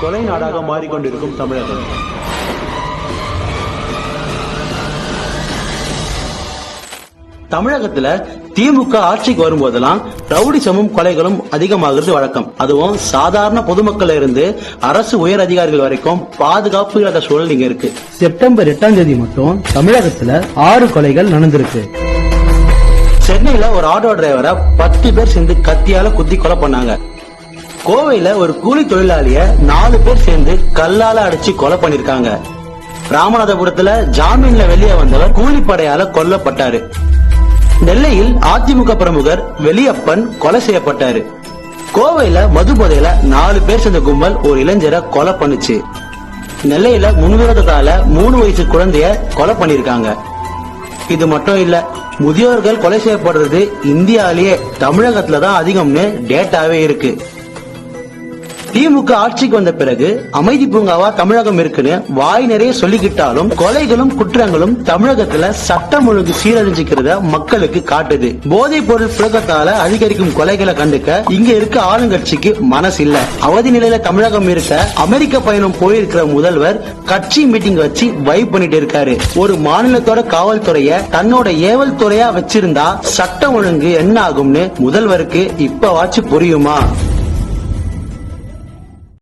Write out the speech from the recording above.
கொலை நாடாக மாறிக்கொண்டிருக்கும் தமிழகம். தமிழகத்துல திமுக ஆட்சிக்கு வரும்போதெல்லாம் ரவுடிசமும் கொலைகளும் அதிகமாகிறது வழக்கம். அதுவும் சாதாரண பொதுமக்கள்ல இருந்து அரசு உயர் அதிகாரிகள் வரைக்கும் பாதுகாப்பு இல்லாத சூழல் இங்க இருக்கு. செப்டம்பர் எட்டாம் தேதி மட்டும் தமிழகத்துல ஆறு கொலைகள் நடந்திருக்கு. சென்னையில ஒரு ஆட்டோ டிரைவரை பத்து பேர் சேர்ந்து கத்தியால குத்தி கொலை பண்ணாங்க. கோவையில ஒரு கூலி தொழிலாளிய நாலு பேர் சேர்ந்து கல்லால அடிச்சு கொலை பண்ணிருக்காங்க. ராமநாதபுரத்துல ஜாமீன்ல வெளியே வந்தவர் கூலிப்படையால கொல்லப்பட்டாரு. நெல்லையில் அதிமுக பிரமுகர் வெளியப்பன் கொலை செய்யப்பட்டாரு. கோவையில மது போதையில நாலு பேர் சேர்ந்த கும்பல் ஒரு இளைஞரை கொலை பண்ணுச்சு. நெல்லையில முன்விரோதத்தால மூணு வயசு குழந்தைய கொலை பண்ணிருக்காங்க. இது மட்டும் இல்ல முதியோர்கள் கொலை செய்யப்படுறது இந்தியாலேயே தமிழகத்துல தான் அதிகம்னு டேட்டாவே இருக்கு. திமுக ஆட்சிக்கு வந்த பிறகு அமைதி பூங்காவா தமிழகம் இருக்குன்னு வாய் நிறைய சொல்லிக்கிட்டாலும் கொலைகளும் குற்றங்களும் தமிழகத்துல சட்டம் ஒழுங்கு சீரழிஞ்சுக்கிறத மக்களுக்கு காட்டுது. போதைப் பொருள் புழக்கத்தால அதிகரிக்கும் கொலைகளை கண்டுக்க இங்க இருக்க ஆளுங்கட்சிக்கு மனசு இல்ல. அவதி நிலையில தமிழகம் இருக்க அமெரிக்க பயணம் போயிருக்கிற முதல்வர் கட்சி மீட்டிங் வச்சு வைப் பண்ணிட்டு இருக்காரு. ஒரு மாநிலத்தோட காவல்துறைய தன்னோட ஏவல் துறையா வச்சிருந்தா சட்டம் ஒழுங்கு என்ன ஆகும்னு முதல்வருக்கு இப்பவாச்சும் புரியுமா?